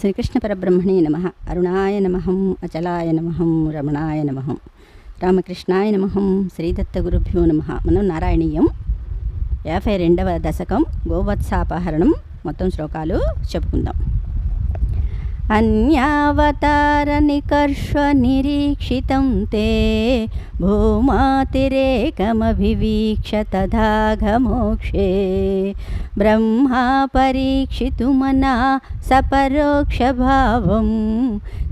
శ్రీకృష్ణ పరబ్రహ్మణే నమ. అరుణాయ నమహం అచలాయ నమహం రమణాయ నమహం రామకృష్ణాయ నమహం శ్రీదత్త గురుభ్యో నమ. మనం నారాయణీయం యాభై రెండవ దశకం గోవత్సాపహరణం. మొత్తం శ్లోకాలు చెప్పుకుందాం. అన్యావతారనికర్ష నిరీక్షితం తే భూమాతిరేకమభివీక్ష తథాఘమోక్షే బ్రహ్మా పరీక్షితుమనా సపరోక్షభావం.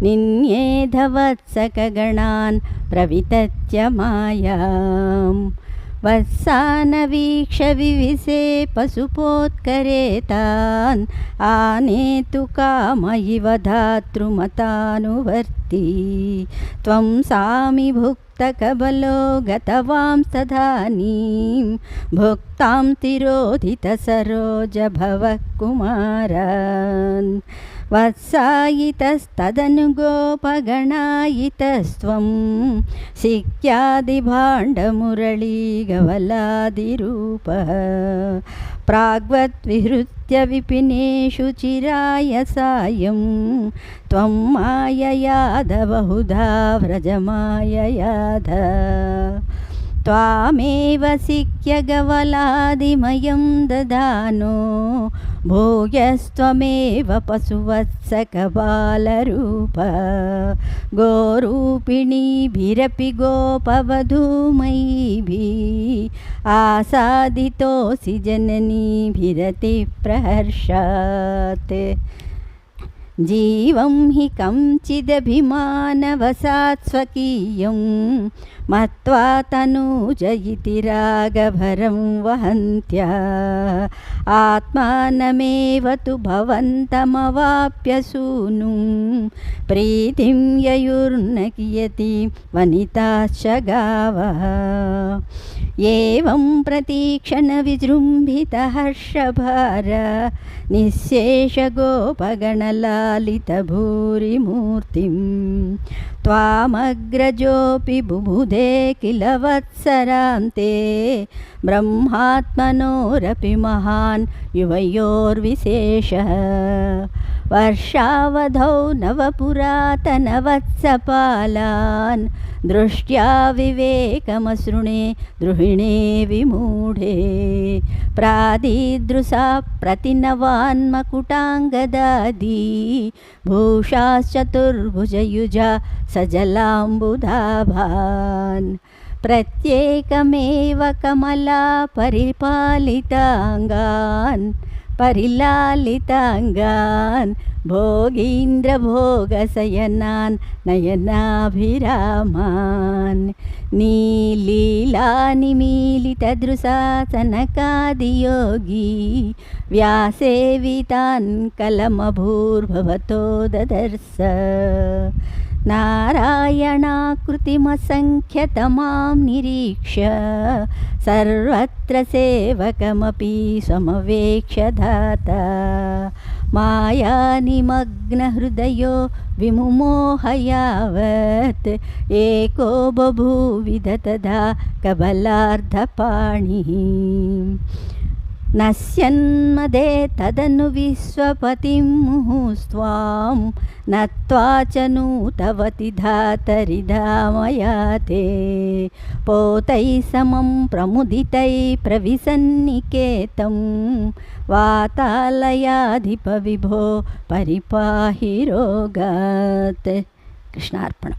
నిన్యేధవత్సకగణాన్ ప్రవితత్య మాయాం वत्सानवीक्ष विविसे पशुपोत्करेतान् आनेतु काम इव धातृमतानुवर्ती। त्वं सामि भुक्तकबलो गतवांस्तदानीं भुक्तां तिरोधितसरोजभवः कुमारान् वत्सायितस्तदनुगोपगणायितस्त्वं सिक्यादिभाण्डमुरळीगवलादिरूपः प्राग्वद्विहृत्य विपिनेषु चिराय सायं त्वं माययाद बहुधा व्रजमाययाध त्वामेव सिक्यगवलादिमयं ददानो भोग्यस्त्वमेव पशुवत्सकबालरूप गोरूपिणीभिरपि गोपवधूमयीभिः आसादितोऽसि जननीभिरतिप्रहर्षात्। जीवं हि कञ्चिदभिमानवसात् स्वकीयं मत्वा तनूज इति रागभरं वहन्त्या। आत्मानमेव तु भवन्तमवाप्य सूनुं, प्रीतिं ययुर्न कियति वनिताश्च गावः। एवं प्रतीक्षणविजृम्भितहर्षभार निःशेषगोपगणलालितभूरिमूर्तिं त्वामग्रजोऽपि बुबुधे किल वत्सरान्ते ब्रह्मात्मनोरपि महान् युवयोर्विशेषः वर्षावधौ नवपुरातनवत्सपालान् दृष्ट्या विवेकमसृणे द्रुहिणे विमूढे प्रादीदृशा प्रतिनवान्मकुटाङ्गदादी भूषाश्चतुर्भुजयुजा सजलाम्बुधाभान् प्रत्येकमेव कमला परिपालिताङ्गान् పరిలాలితాంగాన్ భోగీంద్ర భోగశయనాన్ నయనాభిరామాన్ నీలీలానిమీలితదృశాసనకాదియోగీ వ్యాసేవితాన్ కలమభూర్భవతో దదర్శ. नारायणाकृतिमसङ्ख्यतमां निरीक्ष्य सर्वत्र सेवकमपि समवेक्ष्य धाता मायानिमग्नहृदयो विमुमोहयावत्। एको बभूविध तदा कबलार्धपाणिः। నశ్యన్మదే తదను విశ్వపతిం ముహుస్వాం నత్వాచను తవతి ధాతరి ధామయాతే. పోతై సమం ప్రముదితై ప్రవిసన్నికేతం వాతాలయాధిప విభో పరిపాహి రోగాత్. కృష్ణార్పణం.